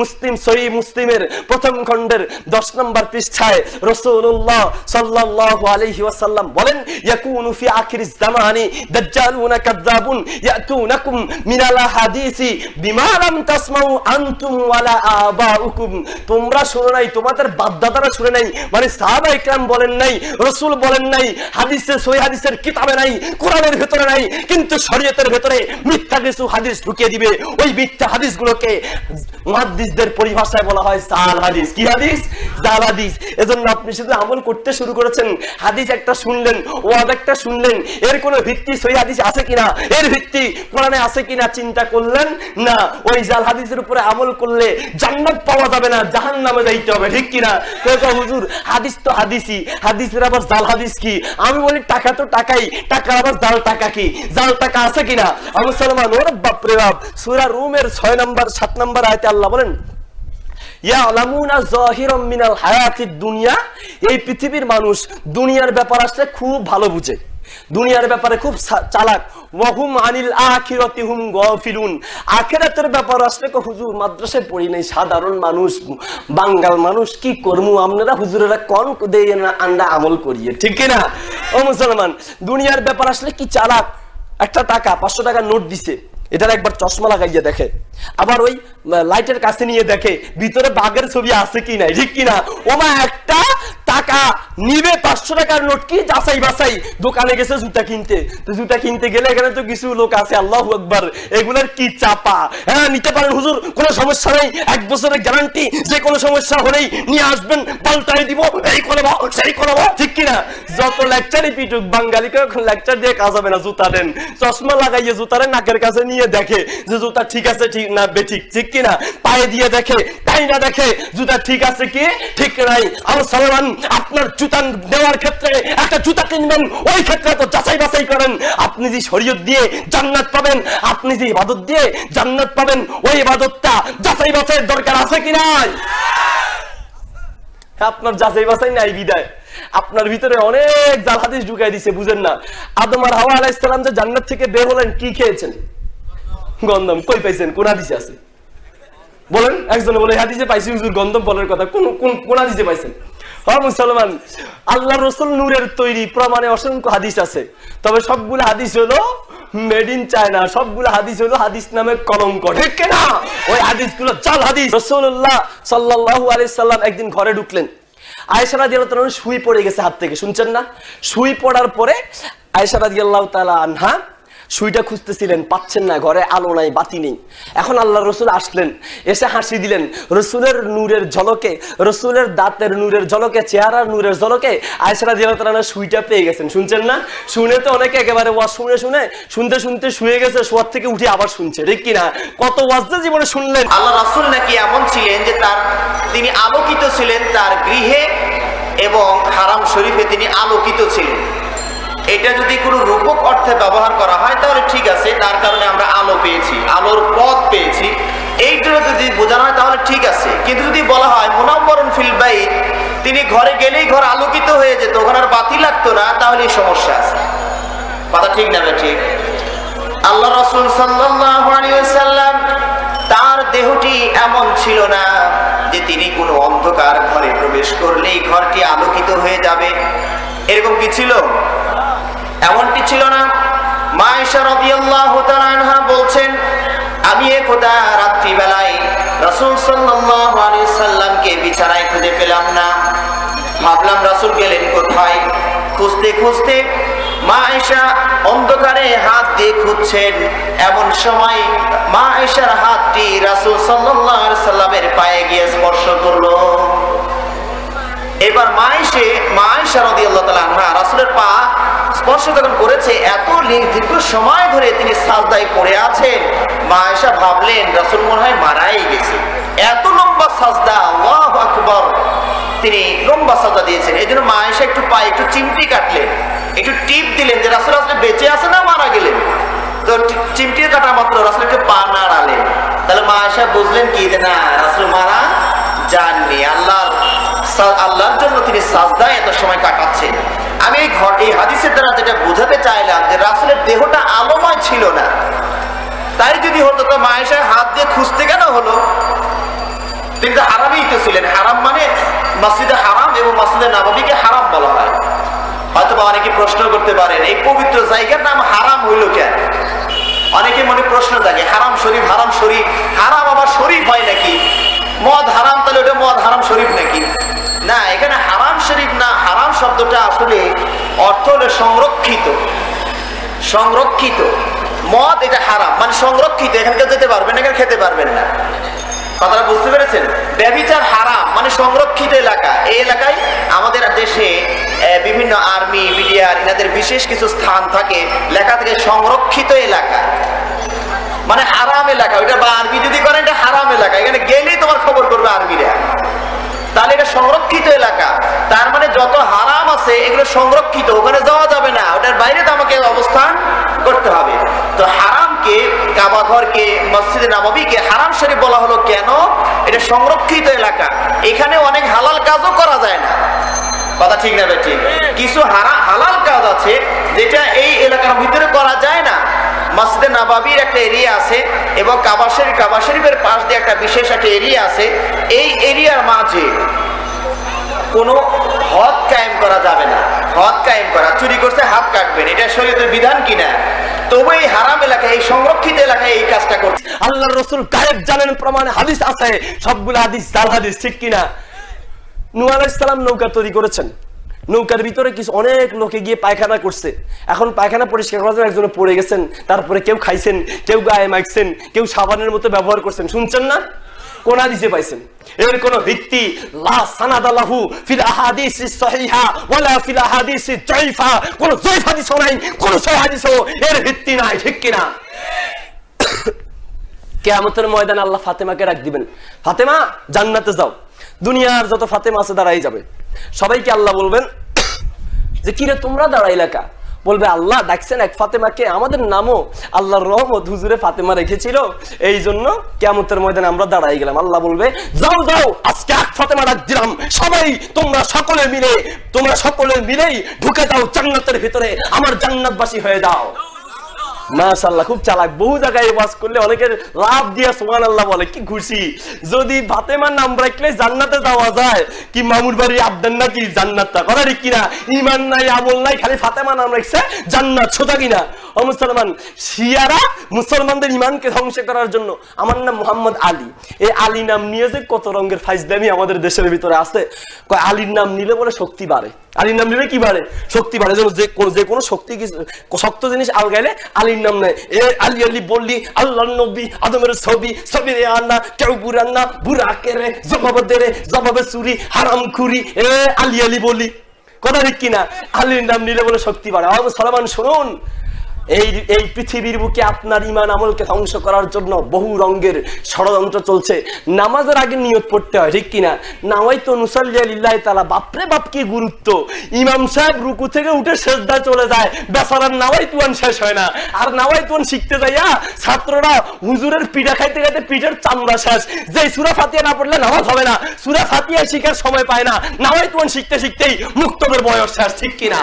মুসলিম সহি মুসলিমের প্রথম খণ্ডের দশ নম্বর পৃষ্ঠায় রসুল্লাহ সাল্লাহ আলহি ওয়াসাল্লাম বলেন আখির জামানি ইয়াতুনাকুম হাদিসি তাসমাউ আনতুম ওয়ালা আবাউকুম। তোমরা শুনো নাই, তোমাদের বাপদাদারা শুনে নাই মানে সাহাবা ইকরাম বলেন নাই, রসুল বলেন নাই, হাদিসে সহি হাদিসের কিতাবে নাই, কোরআনের ভেতরে নাই, কিন্তু শরীয়তের ভেতরে মিথ্যা কিছু হাদিস ঢুকিয়ে দিবে। ওই মিথ্যা হাদিসগুলোকে মুহাদ্দিসদের পরিভাষায় বলা হয় জাল হাদিস। কি হাদিস? জাল হাদিস। এজন্য আপনি শুধু আমল করতে শুরু করেছেন, হাদিস একটা শুনলেন ওয়াদ একটা শুনলেন, এর কোনো ভিত্তি সহি হাদিস আছে কিনা? এর ভিত্তি কোরআনে আছে কিনা চিন্তা করলেন? না, ওই জাল হাদিসের উপরে আমল করলে জান্নাত পাওয়া যাবে না জাহান নামে যাইতে হবে, ঠিক কিনা? হুজুর, হাদিস তো হাদিসই, হাদিসের আবার জাল হাদিস কি? আমি বলি, টাকা তো টাকাই টাকা আবার জাল টাকা কি? জাল টাকা আছে কিনা? মুসলমান, ওর বাপরে বাপ, সূরা রুমের 6 নাম্বার 7 নাম্বার আয়াতে আল্লাহ বলেন এই পৃথিবীর মানুষ দুনিয়ার ব্যাপার আসলে খুব ভালো বুঝে। দুনিয়ার ব্যাপারে খুব চালাক। আনিল ব্যাপার আসলে কো হুজুর মাদ্রাসায় পড়ি নাই। সাধারণ মানুষ, বাঙ্গাল মানুষ, কি করমু? আপনারা হুজুরেরা কোন দেয় না আন্ডা আমল করিয়ে? ঠিক না ও মুসলমান, দুনিয়ার ব্যাপার আসলে কি চালাক? একটা টাকা, পাঁচশো টাকা নোট দিছে। এটার একবার চশমা লাগাইয়া দেখে। আবার ওই লাইটের কাছে নিয়ে দেখে, ভিতরে বাঘের ছবি আছে কি নাই ঠিক কিনা? ওমা, একটা টাকা। নিবে পাঁচশো টাকার নোট কি যাচাই বাছাই? দোকানে গেছে জুতা কিনতে। তো জুতা কিনতে গেলে এখানে তো কিছু লোক আছে, আল্লাহ আকবার। এগুলার কি চাপা? হ্যাঁ নিতে পারেন হুজুর, কোনো সমস্যা নেই। এক বছরের গ্যারান্টি যে কোনো সমস্যা হলেই নিয়ে আসবেন পাল্টাই দিব, এই করব সেই করব ঠিক কিনা? যত লেকচারই পিটুক, বাঙালিকে লেকচার দিয়ে কাজ হবে না, জুতা দেন। চশমা লাগাইয়ে জুতারে নাকের কাছে নিয়ে দেখে যে জুতা ঠিক আছে, ঠিক না, বেঠিক, ঠিক কিনা? পায়ে দিয়ে দেখে, তাই না দেখে, জুতা ঠিক আছে কি, ঠিক নাই? আমার সালমান আপনার জুতা দেওয়ার ক্ষেত্রে, একটা জুতা কিনবেন, ওই ক্ষেত্রে তো যাচাই বাছাই করেন। আপনি যে শরীয়ত দিয়ে জান্নাত পাবেন, আপনি যে ইবাদত দিয়ে জান্নাত পাবেন, ওই ইবাদতটা যাচাই বাছাইয়ের দরকার আছে কি নাই? আপনার যাচাই বাছাই নাই বিদায়। আপনার ভিতরে অনেক জাল হাদিস ঢুকাই দিছে, বুঝেন না। আদম আর হাওয়া আলাইহিস সালাম যে জান্নাত থেকে বের হলেন, কি খেয়েছেন? গন্ধম, কই পাইছেন? কোন হাদিসে আছে? বলেন, একজনে বলে হাদিসে পাইছি হুজুর, গন্ধম বলার কথা। কোন কোন হাদিসে পাইছেন? মুসলমান, আল্লাহ রসুল নূরের তৈরি প্রমাণে অসংখ্য হাদিস আছে। তবে সবগুলো হাদিস হলো মেড ইন চায়না সবগুলো হাদিস হলো হাদিস নামে কলঙ্ক, ঠিক না ওই হাদিসগুলো চাল হাদিস। রসুল্লাহ সাল্লাল্লাহু আলাইহি সাল্লাম একদিন ঘরে ঢুকলেন। রাদিয়াল্লাহু তাআলা শুই পড়ে গেছে হাত থেকে, শুনছেন না? শুই পড়ার পরে আয়েশা রাদিয়াল্লাহু তাআলা আনহা সুইটা খুঁজতেছিলেন, পাচ্ছেন না, ঘরে আলো নাই, বাতি নেই। এখন আল্লাহ রসুল আসলেন, এসে হাসি দিলেন, রসুলের নূরের ঝলকে, রসুলের দাঁতের নূরের ঝলকে, চেহারার নূরের ঝলকে আয়সারা দিল তারা সুইটা পেয়ে গেছেন। শুনছেন না? শুনে তো অনেকে একেবারে ওয়াজ শুনে শুনে, শুনতে শুনতে শুয়ে গেছে, শোয়ার থেকে উঠে আবার শুনছে, ঠিক কিনা কত ওয়াজ যে জীবনে শুনলেন। আল্লাহ রাসূল নাকি এমন ছিলেন যে তার, তিনি আলোকিত ছিলেন তার গৃহে এবং হারাম শরীফে তিনি আলোকিত ছিলেন। এটা যদি কোনো রূপক অর্থে ব্যবহার করা হয়, তাহলে ঠিক আছে, তার কারণে আমরা আলো পেয়েছি, আলোর পথ পেয়েছি। এইটা যদি বোঝানো হয়, তাহলে ঠিক আছে। কিন্তু যদি বলা হয় মুনাম্বরণ ফিল বাইত, তিনি ঘরে গেলেই ঘর আলোকিত হয়ে যেত, ওখানে আর বাতি লাগতো না তাহলে সমস্যা আছে। কথা ঠিক না ঠিক আল্লাহ রসুল সাল্লাম তার দেহটি এমন ছিল না যে তিনি কোনো অন্ধকার ঘরে প্রবেশ করলেই ঘরটি আলোকিত হয়ে যাবে। এরকম কি ছিল? এমনটি ছিল না। মায়েশা তাআলা আনহা বলছেন, আমি একদা রাত্রিবেলায় রাসূল সাল্লাল্লাহু আলাইহি সাল্লামকে বিছানায় খুঁজে পেলাম না। ভাবলাম, রাসূল গেলেন কোথায়? খুঁজতে খুঁজতে মা আয়েশা অন্ধকারে হাত দিয়ে খুঁজছেন। এমন সময় মা আয়েশার হাতটি রাসূল আলাইহি সাল্লামের পায়ে গিয়ে স্পর্শ করল। এবার মা এসে মা আয়েশা রাদিয়াল্লাহু তাআলা আনহা রাসূলের পা স্পর্শ যখন করেছে, এত দীর্ঘ সময় ধরে তিনি সাজদায় পড়ে আছেন। মা আয়েশা ভাবলেন, রাসূল মনে হয় মারাই গেছে। এত লম্বা সাজদা, আল্লাহু আকবার। তিনি লম্বা সাজদা দিয়েছেন। এই জন্য মা আয়েশা একটু পায়ে একটু চিমটি কাটলেন। একটু টিপ দিলেন যে, রাসূল আসলে বেঁচে আছে না মারা গেলেন? তো চিমটি কাটা মাত্র রাসূল একটু পা নাড়ালেন। তাহলে মা আয়েশা বুঝলেন কি যে, না, রাসূল মারা যাননি। আল্লাহর আল্লাহর জন্য তিনি সাজদায় এত সময় কাটাচ্ছেন। আমি এই ঘর এই হাদিসের দ্বারা যেটা বোঝাতে চাইলাম যে রাসুলের দেহটা আলোময় ছিল না। তাই যদি হতো তো মায়েশায় হাত দিয়ে খুঁজতে কেন হলো? তিনি তো হারামই তো মসজিদে হারাম এবং মসজিদে নাবাবিকে হারাম বলা হয়। হয়তো বা অনেকে প্রশ্ন করতে পারেন, এই পবিত্র জায়গার নাম হারাম হইল কেন? অনেকে মনে প্রশ্ন থাকে হারাম শরীফ হারাম শরীফ, হারাম আবার শরীফ হয় নাকি? মদ হারাম, তাহলে ওটা মদ হারাম শরীফ নাকি? না, এখানে হারাম শরীফ না, হারাম শব্দটা আসলে অর্থ হলো সংরক্ষিত। সংরক্ষিত। মদ এটা হারাম। মানে সংরক্ষিত, এখানে যেতে পারবেন এখানে খেতে পারবেন না। কথাটা বুঝতে পেরেছেন? ব্যবিচার হারাম মানে সংরক্ষিত এলাকা। এই এলাকায় আমাদের দেশে বিভিন্ন আর্মি, বিডিআর, এনাদের বিশেষ কিছু স্থান থাকে, লেখা থেকে সংরক্ষিত এলাকা। মানে হারাম এলাকা। ওইটা বা আর্মি যদি করেন এটা হারাম এলাকা। এখানে গেলেই তোমার খবর করবে আর্মিরা। তাহলে এটা সংরক্ষিত এলাকা। তার মানে যত হারাম আছে এগুলো সংরক্ষিত ওখানে যাওয়া যাবে না। ওটার বাইরে তো আমাকে অবস্থান করতে হবে। তো হারামকে কাবা ঘরকে মসজিদে নাবাবিকে হারাম শরীফ বলা হলো কেন? এটা সংরক্ষিত এলাকা। এখানে অনেক হালাল কাজও করা যায় না। কথা ঠিক না ঠিক? কিছু হারা হালাল কাজ আছে যেটা এই এলাকার ভিতরে করা যায় না। মসজিদে নাবাবির একটা এরিয়া আছে এবং কাবা শরীফ, কাবা শরীফের পাশ দিয়ে একটা বিশেষ একটা এরিয়া আছে। এই এরিয়ার মাঝে কোনো হদ কায়েম করা যাবে না। হদ কায়েম করা, চুরি করছে, হাত কাটবেন। এটা শরীয়তের বিধান কিনা? তবু এই হারাম এলাকায় এই সংরক্ষিত এলাকায় এই কাজটা করছে। আল্লাহ রসুল গায়েব জানেন প্রমাণে হাদিস আছে। সবগুলো হাদিস জাল হাদিস, ঠিক কিনা? নূহ আলাইহিস সালাম নৌকা তৈরি করেছেন। নৌকার ভিতরে কিছু অনেক লোকে গিয়ে পায়খানা করছে। এখন পায়খানা পরিষ্কার করার জন্য একজনে পড়ে গেছেন, তারপরে কেউ খাইছেন, কেউ গায়ে মাখছেন, কেউ সাবানের মতো ব্যবহার করছেন। শুনছেন না? কোন হাদিসে পাইছেন। এর কোন ভিত্তি, লা ফিল আহাদিস সহিহা ওয়ালা ফিল আহাদিস জাইফা কোন জয়ফ হাদিসও নাই, কোন সহিহ হাদিসও এর ভিত্তি নাই, ঠিক কিনা? কেয়ামতের ময়দানে আল্লাহ ফাতেমাকে রাখ দিবেন। ফাতেমা, জান্নাতে যাও। দুনিয়ার যত ফাতেমা আছে দাঁড়াই যাবে। সবাইকে আল্লাহ বলবেন, যে কিরে তোমরা দাঁড়াই এলাকা বলবে, আল্লাহ ডাকছেন এক ফাতেমাকে, আমাদের নামও আল্লাহর রহমত হুজুরে ফাতেমা রেখেছিল। এই জন্য কেয়ামতের ময়দানে আমরা দাঁড়াই গেলাম। আল্লাহ বলবে, যাও যাও, আজকে এক ফাতেমা ডাক দিলাম। সবাই, তোমরা সকলে মিলে, তোমরা সকলে মিলেই ঢুকে যাও জান্নাতের ভিতরে। আমার জান্নাতবাসী হয়ে যাও। মাশাল্লাহ খুব চালাক। বহু জায়গায় ওয়াজ করলে অনেকের লাভ দিয়া সোমান আল্লাহ বলে, কি খুশি। যদি ফাতেমার নাম রাখলে জান্নাতে যাওয়া যায়, কি মামুর বাড়ি আবদান নাকি জান্নাতটা? ঠিক কিনা? ইমান নাই, আমল নাই, খালি ফাতেমা নাম রাখছে জান্নাত, সোজা কিনা? ও মুসলমান, শিয়ারা মুসলমানদের ইমানকে ধ্বংস করার জন্য। আমার নাম মোহাম্মদ আলী। এই আলী নাম নিয়ে যে কত রঙের ফাইজদামি আমাদের দেশের ভিতরে আছে। আলীর নাম নিলে বলে শক্তি বাড়ে। আলীর নাম নিলে কি বাড়ে? শক্তি বাড়ে। যেন যে কোনো- যে কোনো শক্তি শক্ত জিনিস আলগাইলে আলীর নাম নেয়। এ আলী আলী বললি আল্লাহ নবী আদমের ছবি ছবি রে আন্না কেউ বুড়ান না বুড়া কেরে জবাবে দেরে জবাবে চুরি, হারাম খুরি। এ আলী আলী বলি কথা ঠিক কিনা? আলীর নাম নিলে বলে শক্তি বাড়ে। আবু সালামান শুনুন। এই এই পৃথিবীর বুকে আপনার ইমান আমলকে ধ্বংস করার জন্য বহু ষড়যন্ত্র চলছে। নামাজের আগে নিয়ত পড়তে হয়, ঠিক কিনা? নামাই তো নুসাল্লাহ তালা বাপরে বাপ কি গুরুত্ব। ইমাম সাহেব রুকু থেকে উঠে চলে যায় তুয়ান শেষ হয় না। আর তুয়ান শিখতে যাইয়া ছাত্ররা হুজুরের পিঠা খাইতে খাইতে পিঠের চামড়া শেষ। যে সুরা ফাতিয়া না পড়লে নামাজ হবে না। সুরা ফাতিয়া শিখার সময় পায় না। নাওয়াই তুয়ান শিখতে শিখতেই মুক্তবের বয়স শেষ, ঠিক কিনা?